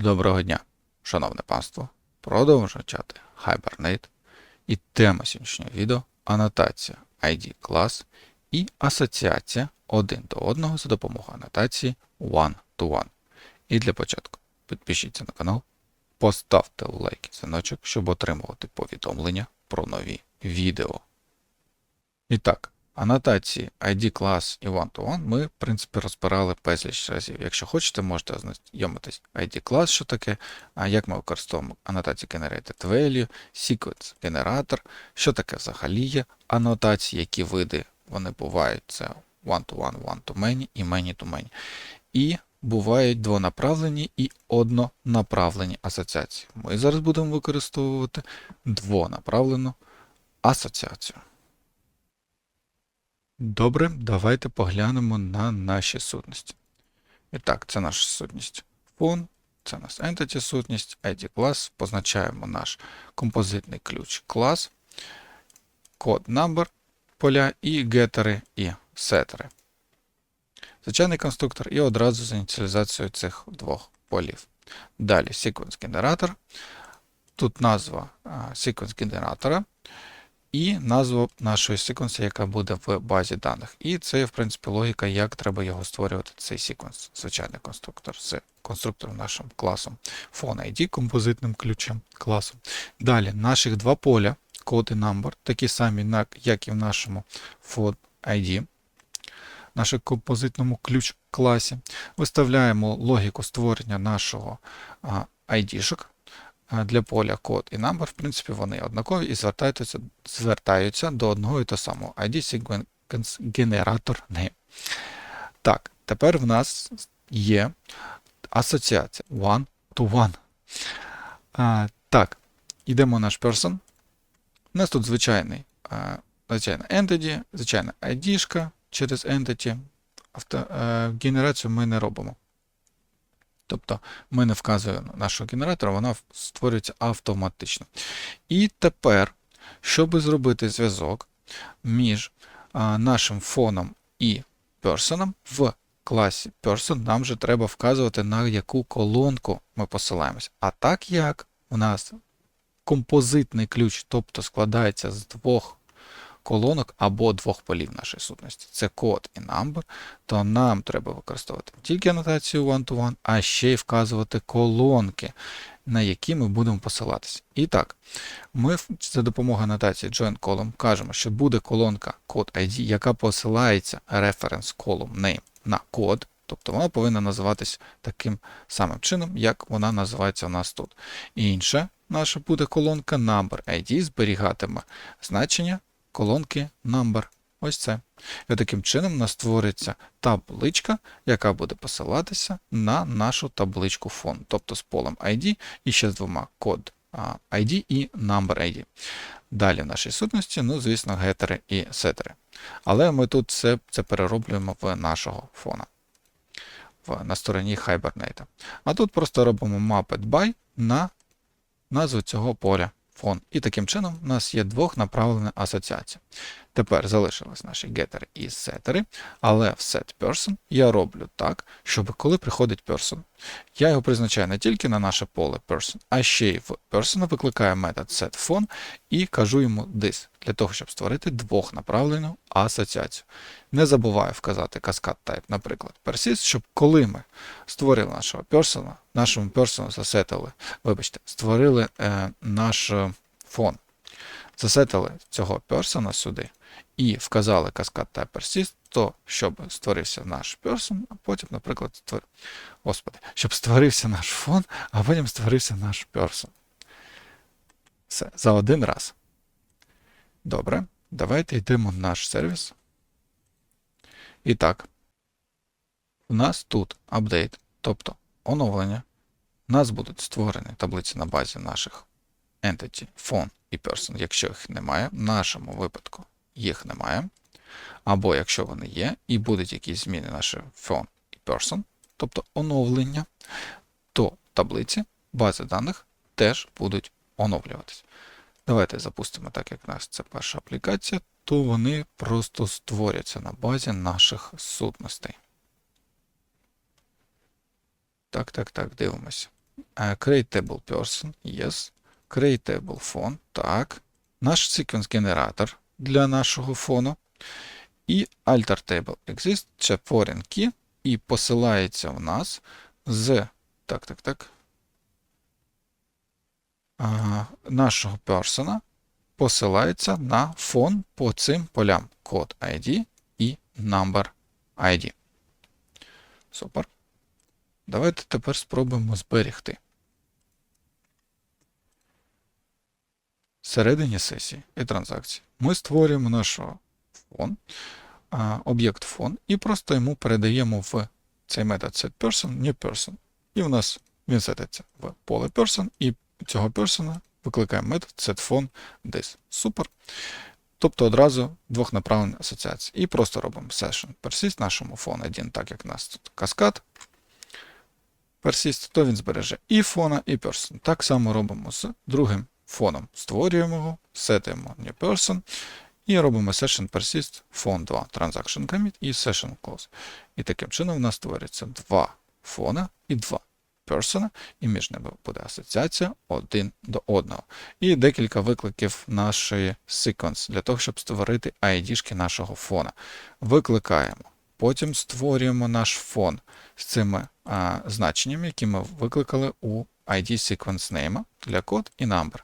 Доброго дня, шановне панство. Продовжуємо чати Hibernate. І тема сьогоднішнього відео анотація ID клас і асоціація один до одного за допомогою анотації one to one. І для початку підпишіться на канал, поставте лайк і дзвіночок, щоб отримувати повідомлення про нові відео. І так, анотації ID клас і one-to-one ми, в принципі, розбирали безліч разів. Якщо хочете, можете ознайомитись ID клас, що таке, як ми використовуємо анотації Generated Value, Sequence генератор, що таке взагалі є анотації, які види вони бувають. Це one-to-one, one-to-many і many-to-many. І бувають двонаправлені і однонаправлені асоціації. Ми зараз будемо використовувати двонаправлену асоціацію. Добре, давайте поглянемо на наші сутності. І так, це наша сутність фон, це у нас entity сутність, ID клас, позначаємо наш композитний ключ клас, код number поля і гетери і сетери. Звичайний конструктор і одразу з ініціалізацією цих двох полів. Далі sequence генератор. Тут назва sequence генератора і назва нашої секвенсу, яка буде в базі даних. І це, в принципі, логіка, як треба його створювати, цей секвенс, звичайний конструктор з конструктором нашим класом phone композитним ключем класу. Далі наших два поля, code і number, такі самі, як і в нашому phone ID, нашому композитному ключ класі. Виставляємо логіку створення нашого ID-шок для поля код і number, в принципі, вони однакові і звертаються звертаються до одного і того самого ID sequence генератор name. Так, тепер в нас є асоціація one to one. А, Так, йдемо в наш person. У нас тут звичайний а, звичайна entity, звичайна ID через entity. Авто, а, генерацію ми не робимо. Тобто ми не вказуємо нашого генератора, вона створюється автоматично. І тепер, щоб зробити зв'язок між нашим фоном і персоном, в класі person нам вже треба вказувати, на яку колонку ми посилаємось. А так як у нас композитний ключ, тобто складається з двох колонок або двох полів нашої сутності. Це код і number, то нам треба використовувати не тільки анотацію one-to-one, а ще й вказувати колонки, на які ми будемо посилатися. І так, ми за допомогою анотації join column кажемо, що буде колонка код ID, яка посилається reference column name на код. Тобто вона повинна називатись таким самим чином, як вона називається у нас тут. Інша наша буде колонка number ID, зберігатиме значення колонки number. Ось це. І таким чином у нас створиться табличка, яка буде посилатися на нашу табличку фон, тобто з полем ID і ще з двома код ID і number ID. Далі в нашій сутності, ну, звісно, гетери і сетери. Але ми тут це це перероблюємо в нашого фона на стороні Hibernate. А тут просто робимо mapped by на назву цього поля фон. І таким чином у нас є двохнаправлена асоціація. Тепер залишились наші гетери і сетери, але в setPerson я роблю так, щоб коли приходить person, я його призначаю не тільки на наше поле person, а ще й в person викликаю метод setPhone і кажу йому this, для того, щоб створити двохнаправлену асоціацію. Не забуваю вказати каскад type, наприклад, persist, щоб коли ми створили нашого person, нашому person засетили, вибачте, створили е, наш фон. Засетили цього персона сюди і вказали каскад type persist, то щоб створився наш person, а потім, наприклад, створ... Господи, щоб створився наш фон, а потім створився наш person. Все, за один раз. Добре, давайте йдемо в наш сервіс. І так, у нас тут апдейт, тобто оновлення. У нас будуть створені таблиці на базі наших entity, phone і person, якщо їх немає. В нашому випадку їх немає. Або якщо вони є, і будуть якісь зміни наші phone і person, тобто оновлення, то таблиці, бази даних теж будуть оновлюватися. Давайте запустимо, так як у нас це перша аплікація, то вони просто створяться на базі наших сутностей. Так, так, так, дивимося. Е, Creatable person, yes. Creatable phone, так. Наш sequence генератор для нашого фону. І alter table exist, це foreign key, і посилається в нас з так, так, так. А, нашого персона посилається на фон по цим полям код ID і number ID. Супер. Давайте тепер спробуємо зберігти. Всередині сесії і транзакції ми створюємо наш фон, об'єкт фон, і просто йому передаємо в цей метод setPerson, new person. І в нас він сетиться в поле person, і цього person викликаємо метод setPhone.this. Супер. Тобто одразу двохнаправлена асоціація. І просто робимо session persist нашому фон 1, так як у нас тут каскад. Persist, то він збереже і фона, і person. Так само робимо з другим фоном. Створюємо його, сетимо new person і робимо session persist phone 2 transaction commit і session close. І таким чином у нас створюється два фона і два persona, і між ними буде асоціація один до одного. І декілька викликів нашої sequence для того, щоб створити ID-шки нашого фона. Викликаємо. Потім створюємо наш фон з цими а, значеннями, які ми викликали у ID sequence name для код і number.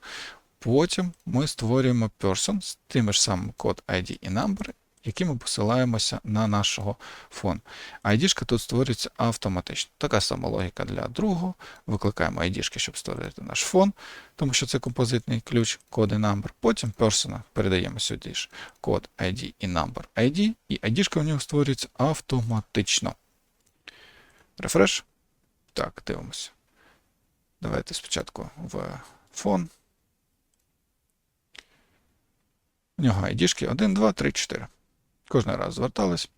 Потім ми створюємо person з тим ж самим код ID і number, які ми посилаємося на нашого фон. ID-шка тут створюється автоматично. Така сама логіка для другого. Викликаємо ID-шки, щоб створити наш фон, тому що це композитний ключ, код і number. Потім person передаємо сюди ж код ID і number ID, і ID-шка в нього створюється автоматично. Рефреш. Так, дивимося. Давайте спочатку в фон. У нього ID-шки 1, 2, 3, 4. Кожен раз звертались.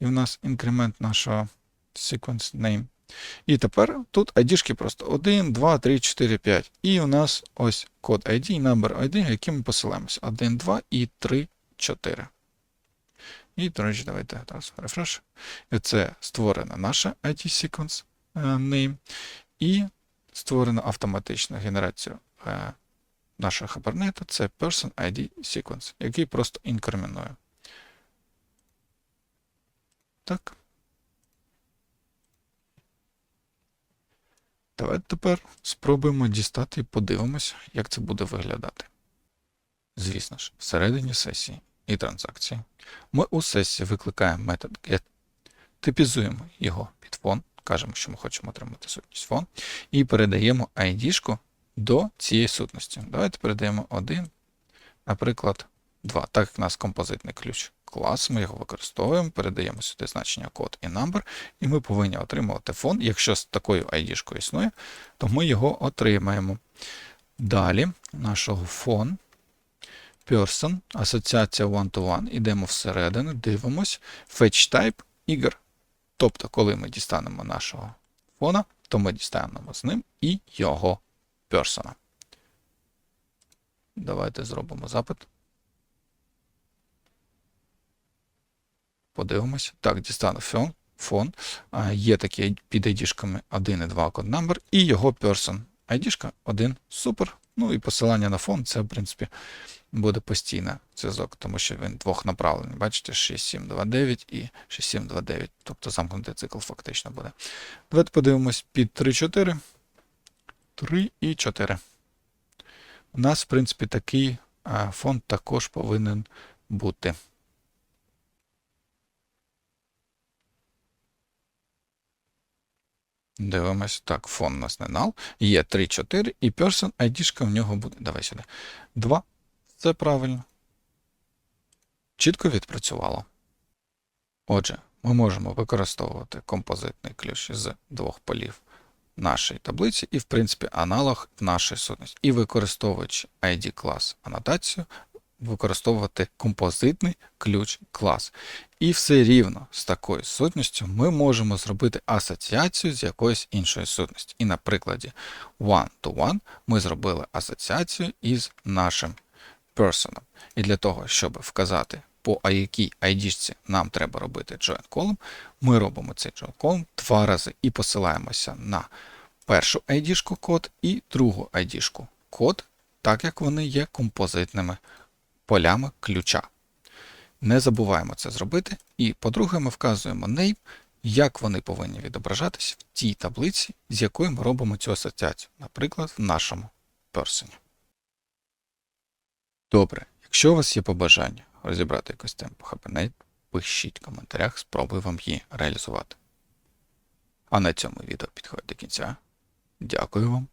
І в нас інкремент нашого sequence name. І тепер тут ID-шки просто 1, 2, 3, 4, 5. І у нас ось код ID number ID, який ми посилаємося. 1, 2 і 3, 4. І, до речі, давайте зараз. І це створена наша ID sequence е, name. І створено автоматичну генерацію е, нашого хабарнета. Це person ID sequence, який просто інкримінує. Так. Давайте тепер спробуємо дістати і подивимося, як це буде виглядати. Звісно ж, всередині сесії і транзакції ми у сесії викликаємо метод get, типізуємо його під фон, кажемо, що ми хочемо отримати сутність фон, і передаємо ID-шку до цієї сутності. Давайте передаємо 1, наприклад, 2. Так як у нас композитний ключ клас, ми його використовуємо, передаємо сюди значення код і number, і ми повинні отримувати фон. Якщо з такою ID-шкою існує, то ми його отримаємо. Далі нашого фон. Person, асоціація one-to-one, ідемо всередину, дивимось, fetch type ігор. Тобто, коли ми дістанемо нашого фона, то ми дістанемо з ним і його персона. Давайте зробимо запит. Подивимося. Так, дістану фон. фон. Є такі під ID-шками 1 і 2 код number і його person. ID-шка 1. Супер. Ну і посилання на фон, це, в принципі, буде постійно зв'язок, тому що він двох направлений. Бачите, 6729 і 6729. Тобто замкнутий цикл фактично буде. Давайте подивимось під 3.4. 3 і 4. У нас, в принципі, такий фон також повинен бути. Дивимось, так, фон нас не null. Є 3, 4 і person ID в нього буде. Давай сюди. 2. Це правильно. Чітко відпрацювало. Отже, ми можемо використовувати композитний ключ з двох полів нашої таблиці, і, в принципі, аналог в нашій сутності. І використовуючи ID клас анотацію, використовувати композитний ключ клас. І все рівно з такою сутністю ми можемо зробити асоціацію з якоюсь іншою сутністю. І на прикладі one-to-one ми зробили асоціацію із нашим personом. І для того, щоб вказати, по якій ID нам треба робити join column, ми робимо цей join column два рази і посилаємося на першу ID-шку код і другу ID-шку код, так як вони є композитними полями ключа. Не забуваємо це зробити. І, по-друге, ми вказуємо name, як вони повинні відображатись в тій таблиці, з якою ми робимо цю асоціацію, наприклад, в нашому персоні. Добре, якщо у вас є побажання розібрати якусь тему по пишіть в коментарях, спробую вам її реалізувати. А на цьому відео підходить до кінця. Дякую вам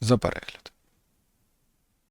за перегляд.